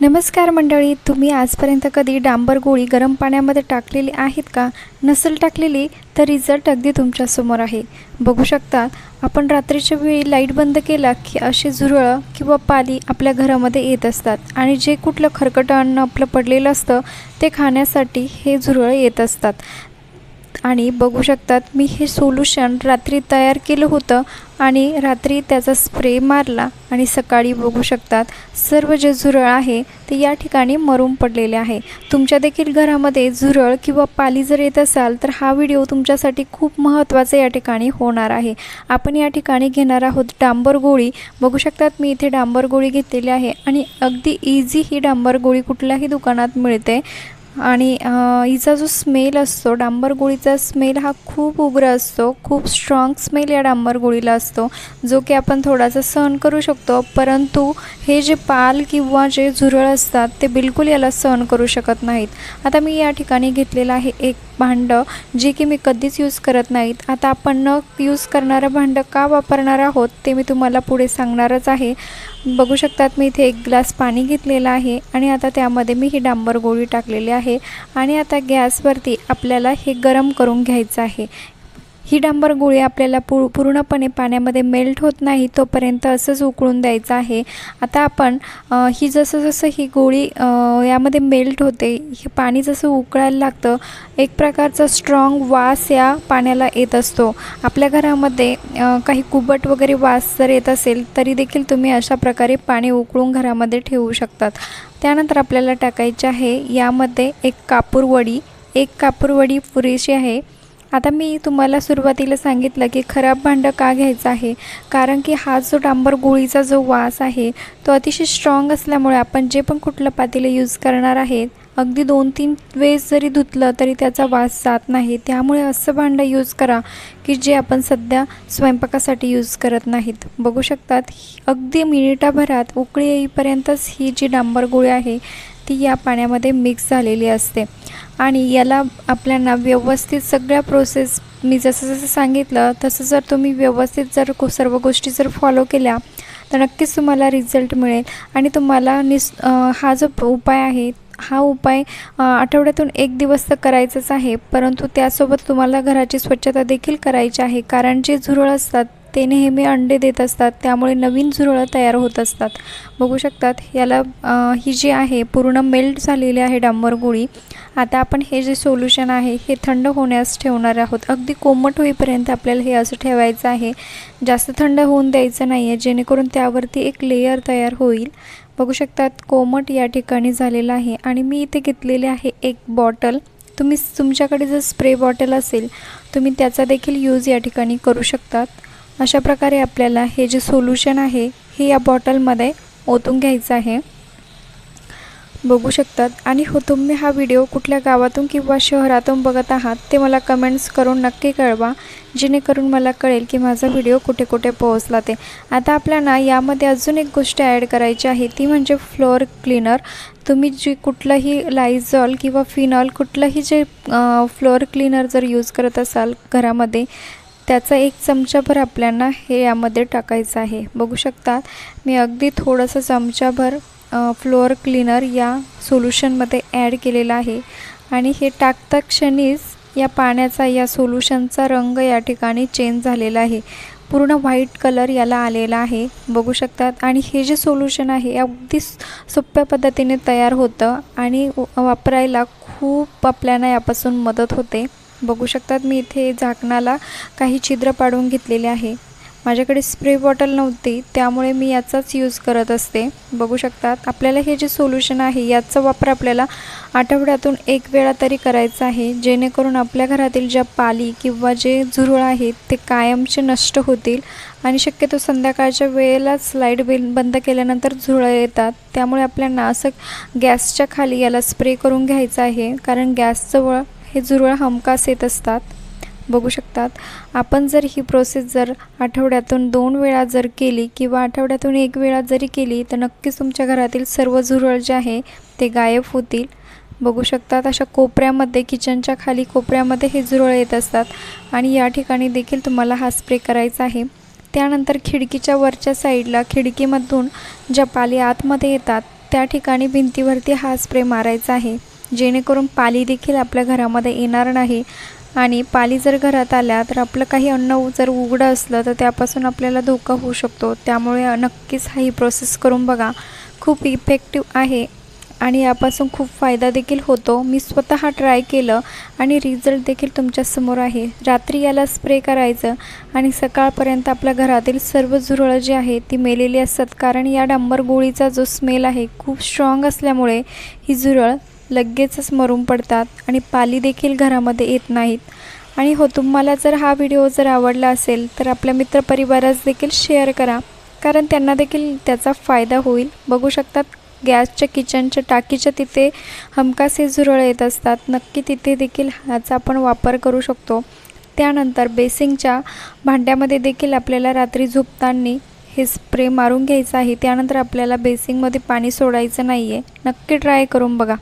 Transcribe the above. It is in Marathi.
नमस्कार मंडळी तुम्ही आजपर्यंत कधी डांबर गोळी गरम पाण्यामध्ये टाकलेली आहेत का? नसेल टाकलेली तर रिझल्ट अगदी तुमच्यासमोर आहे. बघू शकता आपण रात्रीच्या वेळी लाइट बंद केला की अशी झुरळं किंवा पाली आपल्या घरामध्ये येत असतात आणि जे कुठलं खरकटं अन्न आपलं पडलेलं असतं ते खाण्यासाठी हे झुरळं येत असतात. आणि बघू शकतात मी हे सोल्युशन रात्री तयार केलं होतं आणि रात्री त्याचा स्प्रे मारला आणि सकाळी बघू शकतात सर्व जे झुरळ आहे ते या ठिकाणी मरून पडलेले आहे. तुमच्या देखील घरामध्ये झुरळ किंवा पाली जर येत असाल तर हा व्हिडिओ तुमच्यासाठी खूप महत्त्वाचा या ठिकाणी होणार आहे. आपण या ठिकाणी घेणार आहोत डांबर गोळी. बघू शकतात मी इथे डांबर गोळी घेतलेली आहे आणि अगदी इझी ही डांबर गोळी कुठल्याही दुकानात मिळते. आणि हिचा जो स्मेल असतो डांबर गोळीचा स्मेल हा खूप उग्र असतो. खूप स्ट्रॉंग स्मेल या डांबर गोळीला असतो जो की आपण थोडासा सहन करू शकतो. परंतु हे जे पाल किंवा जे झुरळ असतात ते बिलकुल याला सहन करू शकत नाहीत. आता मी या ठिकाणी घेतलेलं आहे एक भांडं जे की मी कधीच यूज करत नाहीत. आता आपण न यूज करणारं भांडं का वापरणार आहोत ते मी तुम्हाला पुढे सांगणारच आहे. बघू शकतात मी इथे एक ग्लास पाणी घेतलेलं आहे आणि आता त्यामध्ये मी ही डांबर गोळी टाकलेली आहे. आणि आता गॅसवरती आपल्याला हे गरम करून घ्यायचं आहे. ही डांबर गोळी आपल्याला पू पूर्णपणे पाण्यामध्ये मेल्ट होत नाही तोपर्यंत असंच उकळून द्यायचं आहे. आता आपण ही जसं जसं ही गोळी यामध्ये मेल्ट होते हे पाणी जसं उकळायला लागतं एक प्रकारचा स्ट्रॉंग वास या पाण्याला येत असतो. आपल्या घरामध्ये काही कुबट वगैरे वास जर येत असेल तरी देखील तुम्ही अशा प्रकारे पाणी उकळून घरामध्ये ठेवू शकतात. त्यानंतर आपल्याला टाकायचे आहे यामध्ये एक कापूरवडी एक कापूरवडी पुरेशी आहे. आता मी तुम्हाला सुरुवातीला सांगितलं की खराब भांडं का घ्यायचं आहे? कारण की हा जो डांबर गोळीचा जो वास आहे तो अतिशय स्ट्रॉंग असल्यामुळे आपण जे पण कुठलं पातेलं यूज करणार आहेत अगदी दोन तीन वेळेस जरी धुतलं तरी त्याचा वास जात नाही. त्यामुळे असं भांडं यूज करा की जे आपण सध्या स्वयंपाकासाठी यूज करत नाहीत. बघू शकतात अगदी मिनिटाभरात उकळी येईपर्यंतच ही जी डांबर गोळी आहे ती या पाण्यामध्ये मिक्स झालेली असते. आणि याला आपल्याला व्यवस्थित सगळ्या प्रोसेस मी जसं जसं सांगितलं तसं जर तुम्ही व्यवस्थित जर सर्व गोष्टी जर फॉलो केल्या तर नक्कीच तुम्हाला रिझल्ट मिळेल. आणि तुम्हाला निस हा जो उपाय आहे हा उपाय आठवड्यातून एक दिवस तर करायचाच आहे परंतु त्यासोबत तुम्हाला घराची स्वच्छता देखील करायची आहे. कारण जे झुरळ असतात ते नेहमी अंडे देत असतात. त्यामुळे नवीन झुरळं तयार होत असतात. बघू शकतात याला ही जी आहे पूर्ण मेल्ट झालेली आहे डांबर गोळी. आता आपण हे जे सोल्युशन आहे हे थंड होण्यास ठेवणार आहोत. अगदी कोमट होईपर्यंत आपल्याला हे असं ठेवायचं आहे. जास्त थंड होऊन द्यायचं नाही आहे जेणेकरून त्यावरती एक लेयर तयार होईल. बघू शकतात कोमट या ठिकाणी झालेलं आहे. आणि मी इथे घेतलेले आहे एक बॉटल. तुम्ही तुमच्याकडे जर स्प्रे बॉटल असेल तुम्ही त्याचा देखील यूज या ठिकाणी करू शकतात. अशा प्रकारे आपल्याला हे जे सोल्युशन आहे हे या बॉटलमध्ये ओतून घ्यायचं आहे. बघू शकतात. आणि हो तुम्ही हा व्हिडिओ कुठल्या गावातून किंवा शहरातून बघत आहात ते मला कमेंट्स करून नक्की कळवा. जेणेकरून मला कळेल की माझा व्हिडिओ कुठे कुठे पोहोचला ते. आता आपल्याला यामध्ये अजून एक गोष्ट ॲड करायची आहे ती म्हणजे फ्लोअर क्लीनर तुम्ही जी कुठलंही लायझॉल किंवा फिनॉल कुठलंही जे फ्लोअर क्लीनर जर यूज करत असाल घरामध्ये त्याचा एक चमचाभर आपल्याला हे यामध्ये टाकायचं आहे. बघू शकतात मी अगदी थोडंसं चमचाभर फ्लोअर क्लीनर या सोल्युशनमध्ये ॲड केलेलं आहे. आणि हे टाकता क्षणीच या पाण्याचा या सोल्युशनचा रंग या ठिकाणी चेंज झालेला आहे. पूर्ण व्हाईट कलर याला आलेला आहे. बघू शकतात आणि हे जे सोल्युशन आहे अगदी सोप्या पद्धतीने तयार होतं आणि वापरायला खूप आपल्याला यापासून मदत होते. बघू शकतात मी इथे झाकणाला काही छिद्र पाडून घेतलेले आहे. माझ्याकडे स्प्रे बॉटल नव्हती त्यामुळे मी याचाच यूज करत असते. बघू शकतात आपल्याला हे जे सोल्युशन आहे याचा वापर आपल्याला आठवड्यातून एक वेळा तरी करायचा आहे. जेणेकरून आपल्या घरातील ज्या पाली किंवा जे झुरळ आहेत ते कायमचे नष्ट होतील आणि शक्यतो संध्याकाळच्या वेळेलाच लाइट बिल बंद केल्यानंतर झुरळं येतात. त्यामुळे आपल्याला असं गॅसच्या खाली याला स्प्रे करून घ्यायचं आहे कारण गॅसजवळ हे झुरळ हमखास येत असतात. बघू शकतात. आपण जर ही प्रोसेस जर आठवड्यातून दोन वेळा जर केली किंवा आठवड्यातून एक वेळा जरी केली तर नक्कीच तुमच्या घरातील सर्व झुरळ जे आहे ते गायब होतील. बघू शकतात अशा कोपऱ्यामध्ये किचनच्या खाली कोपऱ्यामध्ये हे झुरळ येत असतात. आणि या ठिकाणी देखील तुम्हाला हा स्प्रे करायचा आहे. त्यानंतर खिडकीच्या वरच्या साईडला खिडकीमधून ज्या पाली आतमध्ये येतात त्या ठिकाणी भिंतीवरती हा स्प्रे मारायचा आहे. जेणेकरून पाली देखील आपल्या घरामध्ये येणार नाही. आणि पाली जर घरात आल्या तर आपलं काही अन्न जर उघडं असलं तर त्यापासून आपल्याला धोका होऊ शकतो. त्यामुळे नक्कीच हा ही प्रोसेस करून बघा. खूप इफेक्टिव्ह आहे आणि यापासून खूप फायदा देखील होतो. मी स्वतः ट्राय केलं आणि रिझल्ट देखील तुमच्यासमोर आहे. रात्री याला स्प्रे करायचं आणि सकाळपर्यंत आपल्या घरातील सर्व झुरळं जी आहे ती मेलेली असतात. कारण या डांबर गोळीचा जो स्मेल आहे खूप स्ट्रॉंग असल्यामुळे ही झुरळ लगेचच मरून पडतात आणि पाली देखील घरामध्ये येत नाहीत. आणि हो तुम्हाला जर हा व्हिडिओ जर आवडला असेल तर आपल्या मित्रपरिवारास देखील शेअर करा. कारण त्यांना देखील त्याचा फायदा होईल. बघू शकतात गॅसच्या किचनच्या टाकीच्या तिथे हमखास हे झुरळ येत असतात. नक्की तिथे देखील ह्याचा आपण वापर करू शकतो. त्यानंतर बेसिंगच्या भांड्यामध्ये देखील आपल्याला रात्री झोपताना हे स्प्रे मारून घ्यायचं आहे. त्यानंतर आपल्याला बेसिंगमध्ये पाणी सोडायचं नाही आहे नक्की ट्राय करून बघा.